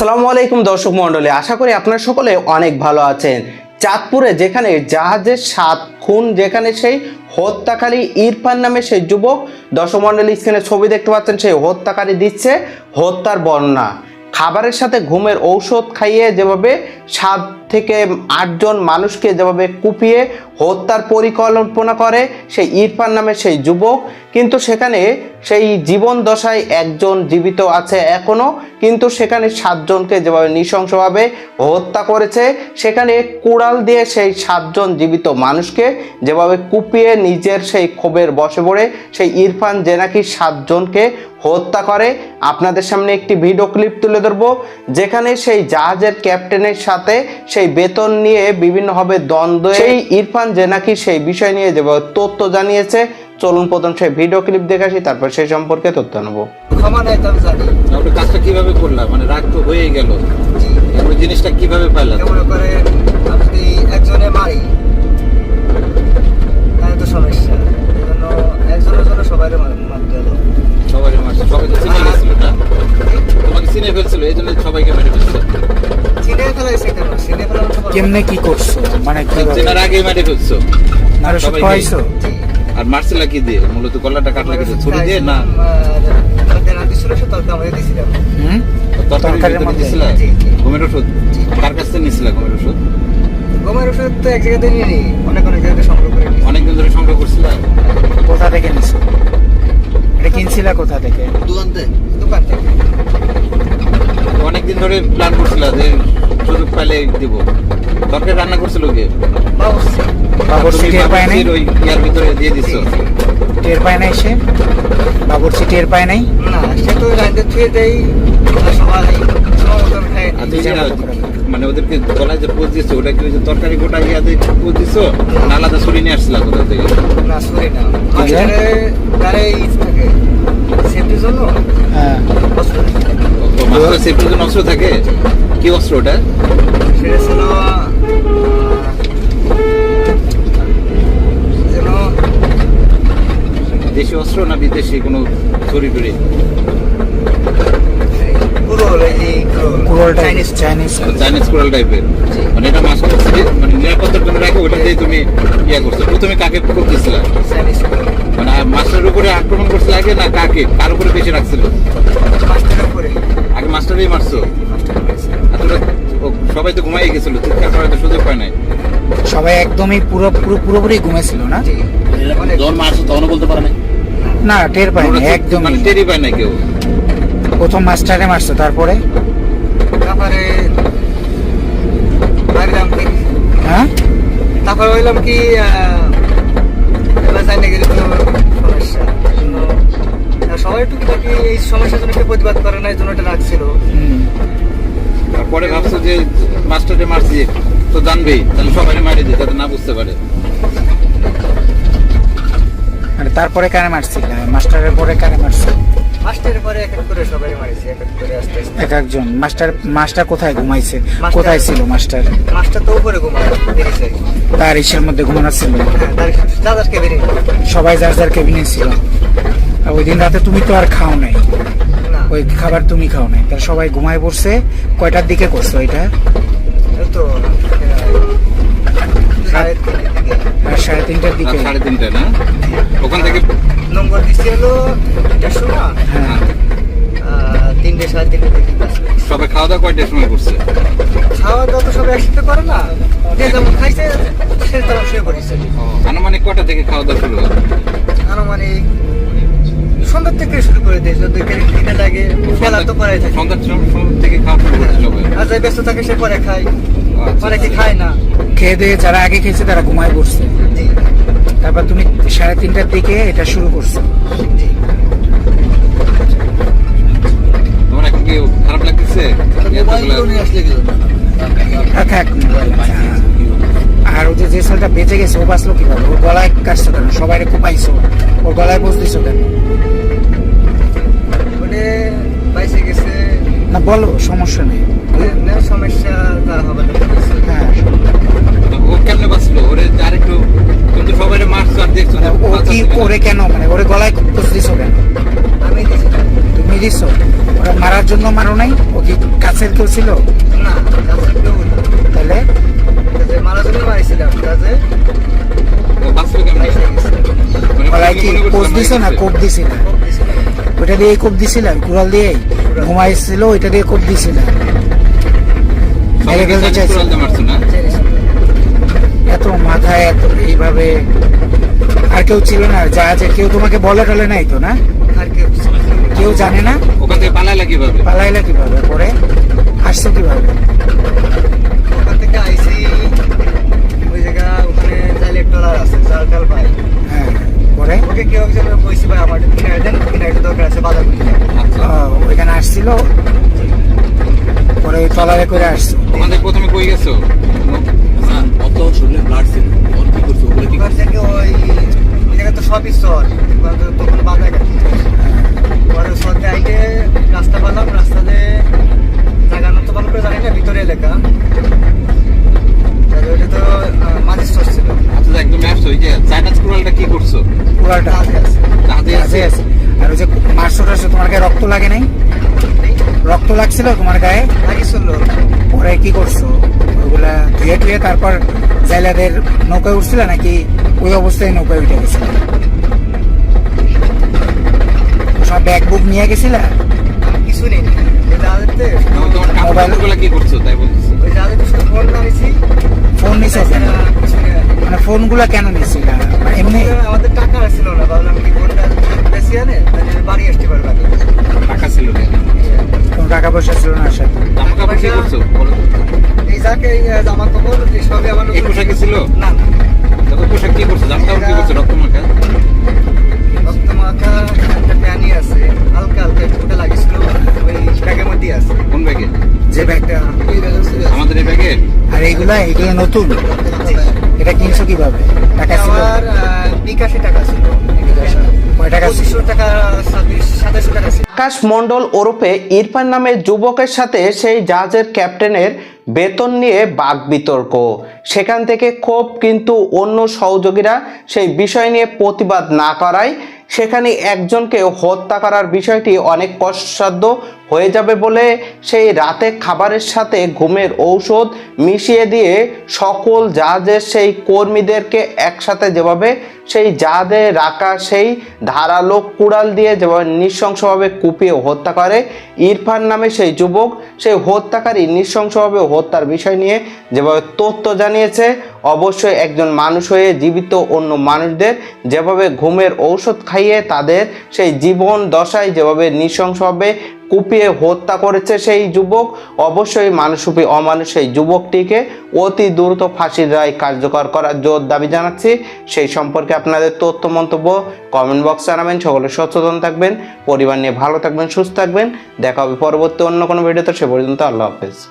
আসসালামু আলাইকুম দর্শক মণ্ডলী, আশা করি আপনারা সকলে অনেক ভালো আছেন। চাঁদপুরে যেখানে জাহাজের সাত খুন, যেখানে সেই হত্যাকারী ইরফান নামে সেই যুবক, দর্শক মণ্ডলী, স্ক্রিনে ছবি দেখতে পাচ্ছেন, সেই হত্যাকারী দিচ্ছে হত্যার বর্ণনা খাবারের সাথে ঘুমের ঔষধ খাইয়ে যেভাবে সাত থেকে আটজন মানুষকে যেভাবে কুপিয়ে হত্যার পরিকল্পনা করে, সেই ইরফান নামে সেই যুবক, কিন্তু সেখানে সেই জীবন দশায় একজন জীবিত আছে এখনও, কিন্তু সেখানে সাতজনকে যেভাবে নৃশংসভাবে হত্যা করেছে, সেখানে কুড়াল দিয়ে সেই সাতজন জীবিত মানুষকে যেভাবে কুপিয়ে নিজের সেই ক্ষোভের বসে পড়ে, সেই ইরফান যে নাকি সাতজনকে হত্যা করে, আপনাদের সামনে একটি ভিডিও ক্লিপ তুলে ধরবো, যেখানে সেই জাহাজের ক্যাপ্টেনের সাথে সেই বেতন নিয়ে বিভিন্নভাবে দ্বন্দ্ব। সেই ইরফান যে নাকি সেই বিষয় নিয়ে যেভাবে তথ্য জানিয়েছে চলুন প্রথম সেই ভিডিও ক্লিপ দেখে আসি তারপর সেই সম্পর্কে তথ্য নেব কাজটা কীভাবে করলাম মানে রাগ তো হয়েই গেল। জিনিসটা কীভাবে পাইলাম মনে করে আমি একজনে মারি তাহলে তো সমস্যা। এই একজনের জন্য সবাই মারতে হলো কেমনে কি করছ? মানে কীভাবে চেনার আগে মেরে ফেলছো আর ওষুধ সবাইকে- খাওয়াইছো? আর মারছিলা কি দিয়ে? মূলত গলাটা কাটলা কি দিয়ে? ছুরি দিয়ে না? দেনা তরকারির মধ্যে? দিছিলা। ঘুমের ওষুধ? কার কাছ থেকে নিছিলা ঘুমের ওষুধ? গমের ওষুধ তো এক জায়গাতে নিয়ে নিই অনেক অনেক জায়গাতে সংগ্রহ করে নিই অনেকদিন ধরে সংগ্রহ করছিলা? কোথা থেকে নিছো? এটা কিনছিলা কোথা থেকে? দোকান থেকে দোকান থেকে। অনেকদিন ধরে প্ল্যান করছিলা যে সুযোগ পাইলে দিব। তরকারি রান্না করছিল কে? বাবুর্চি। টের পায় নাই। ওই ইয়ার ভিতরে দিয়ে দিছো। টের পায় নাই সে। বাবুর্চি টের পায় নাই। না সে তো রাইতে থুয়ে দেই সবাই সময় মতো আমি খাই আর নিই। তুমি যে নিজের মতো করে। মানে ওদেরকে গলায় যে পোজ দিছো ওটা কি যে তরকারি গোটা ইয়াতে পোজ দিছো? না আলাদা ছুরি নিয়ে আসছিলা কোথা থেকে? না সরি না। থাকে। সেফটির জন্য? হ্যাঁ। অস্ত্র থাকে। সেফটির জন্য অস্ত্র থাকে? কি অস্ত্র ওটা? সেটা দেশি অস্ত্র না বিদেশি কোনো চাইনিজ চাইনিজ কোরাল টাইপের মানে এটা মাস্টার মানে নিরাপত্তার জন্য রাখো ওটা দিয়ে তুমি ইয়া করছ। প্রথমে কাকে করতেছিলা? মানে মাস্টারের উপরে আক্রমণ করছিল আগে না কাকে? কার উপরে বেশি রাখছিল? আগে মাস্টারই মারছো। আর তোরা সবাই তো ঘুমাই গেছিল চিৎকার করার তো সুযোগ পায় নাই। সবাই একদমই পুরো পুরো পুরোপুরি ঘুমেছিল না? জি, অনেক। যখন মারছো তখনও বলতে পারে না না টের পায় না একদমই মানে টেরই পায় না কেউ। প্রথম মাস্টারে মারছো তারপরে? তারপরে হ্যাঁ? তারপরে হইলাম কি জানি গেলে সমস্যা। সবাই টুকিটাকি এই সমস্যার জন্য প্রতিবাদ করে না এই জন্য এটা রাখছিল। তারপরে ভাবছ যে মাস্টারে মারছি। তো জানবেই তাহলে সবাই মারি দিই যাতে না বুঝতে পারে। আর তারপরে কারে মারছিল মাস্টারের পরে কারে মারছিল মাস্টারের পরে এক এক করে সবাই মারিছে এক এক করে আস্তে আস্তে। এক একজন। মাস্টার মাস্টার কোথায় ঘুমাইছে? কোথায় ছিল মাস্টার? মাস্টার তো উপরে ঘুমায় তার ইসের মধ্যে ঘুমানো ছিল? হ্যাঁ দাদার কেবিনে সবাই যার যার কেবিনে ছিল। আর ওই দিন রাতে তুমি তো আর খাও নাই। ওই খাবার তুমি খাও নাই। তাহলে সবাই ঘুমায় পড়ছে। কয়টার দিকে করছ এটা? তো সাড়ে তিনটের দিকে আর সাড়ে তিনটার দিকে। সাড়ে তিনটা না? ওখান থেকে নম্বর দিচ্ছি হলো তিনটার সময় হ্যাঁ। তিনটে সাড়ে তিনটে দিকে সবাই খাওয়া দাওয়া কয়টার সময় করছে? খাওয়া দাওয়া তো সবাই একসাথে করে না। যে যেমন খাইছে সে তেমন শুয়ে পড়েছে। আনুমানিক কটা থেকে খাওয়া দাওয়া শুরু হয়? আনুমানিক সন্ধ্যার থেকে শুরু করে দিয়েছে ওদের দিনে লাগে খেলা তো পরে থাকে। সন্ধ্যার সময় থেকে খাওয়া শুরু আর যাই ব্যস্ত থাকে সে পরে খায়। আচ্ছা, পরে কি খায় না। খেয়ে দিয়ে যারা আগে খেয়েছে তারা ঘুমায় পড়ছে। তারপর তুমি সাড়ে তিনটার দিকে এটা শুরু করছ। তোমার এখন কি খারাপ লাগতেছে? আর থাক। আর ওই যে যে ছেলেটা বেঁচে গেছে ও বাঁচলো কীভাবে? ওর গলায় কাটছো কেন? সবাই কুপাইছো ওর গলায় বসতেছো কেন? বাইসে গেছে। না বলো সমস্যা নেই। সমস্যা হবে না। হ্যাঁ। ও কেমনে বাঁচলো? ওরে আর একটু তুমি তো সবাই আর দেখছ মানে না, ও কি ওরে কেন? মানে ওরে গলায় বসতেছো কেন? আমি তুমি দিছো? ওরা মারার জন্য মারো নাই? ও কি কাছের কেউ ছিল? না। তাহলে? কাজে মারিছিলাম কাজে। মানে গলায় কি কোপ মারা না কোপ দিছি না? ওইটা দিয়ে কোপ দিছিলাম কুড়াল দিয়ে ঘুমাইছিল ওইটা দিয়ে কোপ দিছিলাম মেরে ফেলতে চাইছিল কুড়াল দিয়ে মারছো না? এত মাথায় এত এইভাবে আর কেউ ছিল না। যা আছে কেউ তোমাকে বলে টলে নাই তো না? আর কেউ কেউ জানে না? ওখান থেকে পালাইলা কীভাবে? পালাইলা কীভাবে? পরে আসছো কীভাবে? ওখান থেকে চাইলে আছে সরকার ভাই। হ্যাঁ পরে? ওকে কেউ একজন কইছি ভাই আমার কিনারে দেন কিনারে দরকার আছে বাজার করতে আচ্ছা। ওইখানে আসছিল পরে ওই করে আসছো। তোমাদের প্রথমে কই গেছো? অত শরীরে ব্লাড ছিল। ওর কি করছ? ওগুলো কি করছে? ওই ওই তো সবই চর তো তখন বাধা কাটি পরে সরতে আইকে রাস্তা পেলাম রাস্তাতে জায়গা তো ভালো করে জানি না ভিতরে এলাকা তাহলে ওইটা তো মাঝে স্টোর ছিল আচ্ছা একদম ম্যাপস ওই যে চাইনা কুড়ালটা কি করছ কুড়ালটা কাজে আছে জাহাজে আছে আছে আছে আর ওই যে মারছো টারছো তোমার গায়ে রক্ত লাগে নাই? রক্ত লাগছিল তোমার গায়ে? লাগিয়েছিল পরে কি করছ? ওগুলা ধুয়ে টুয়ে তারপর জাইলাদের নৌকায় উঠছিল নাকি ওই অবস্থায় নৌকায় উঠে গেছিল? সব ব্যাগ বুক নিয়ে গেছিলা? কিছু নেই। মোবাইল- কাপড়গুলো কি করছ? তাই শুধু ফোন নামিয়েছি ফোন নিছো মানে ফোনগুলা কেন নিছিলা? মানে এমনি আমাদের টাকা ছিল না ভাবলাম কি ফোনটা তাহলে বাড়ি আসতে পারবে আগে টাকা ছিল কোনো টাকা পয়সা ছিল না সাথে জামা কাপড় কি করছ? বলো এই যাকে জামা কাপড় এই আমার এই পোশাকে ছিল? না না। দেখো পোশাক কি করছ? জামা কাপড় কি করছ? রক্ত মাখা? রক্ত মাখা একটা প্যানি আছে হালকা হালকা একটু লাগিয়েছিল ওই ব্যাগের মধ্যে আছে। কোন ব্যাগে? যে ব্যাগটা। আমাদের এই ব্যাগে? আর এইগুলা এগুলো নতুন? এটা কিনছো কীভাবে? টাকা ছিল? আমার বিকাশে টাকা ছিল। আকাশ মণ্ডল ওরফে ইরফান নামে যুবকের সাথে সেই জাহাজের ক্যাপ্টেনের বেতন নিয়ে বাক বিতর্ক। সেখান থেকে ক্ষোভ কিন্তু অন্য সহযোগীরা সেই বিষয় নিয়ে প্রতিবাদ না করায় সেখানে একজনকে হত্যা করার বিষয়টি অনেক কষ্টসাধ্য হয়ে যাবে বলে সেই রাতে খাবারের সাথে ঘুমের ঔষধ মিশিয়ে দিয়ে সকল জাহাজের সেই কর্মীদেরকে একসাথে যেভাবে সেই জাহাজে রাখা সেই ধারালো কুড়াল দিয়ে যেভাবে নৃশংসভাবে কুপিয়ে হত্যা করে, ইরফান নামে সেই যুবক, সেই হত্যাকারী নৃশংসভাবে হত্যার বিষয় নিয়ে যেভাবে তথ্য জানিয়েছে অবশ্যই একজন মানুষ হয়ে জীবিত অন্য মানুষদের যেভাবে ঘুমের ঔষধ খাইয়ে তাদের সেই জীবন দশায় যেভাবে নৃশংসভাবে কুপিয়ে হত্যা করেছে সেই যুবক, অবশ্যই মানুষরূপী অমানুষ সেই যুবকটিকে অতি দ্রুত ফাঁসির রায় কার্যকর করার জোর দাবি জানাচ্ছি। সেই সম্পর্কে আপনাদের তথ্য, মন্তব্য কমেন্ট বক্স জানাবেন। সকলে সচেতন থাকবেন। পরিবার নিয়ে ভালো থাকবেন, সুস্থ থাকবেন। দেখা হবে পরবর্তী অন্য কোনো ভিডিওতে। সে পর্যন্ত আল্লাহ হাফেজ।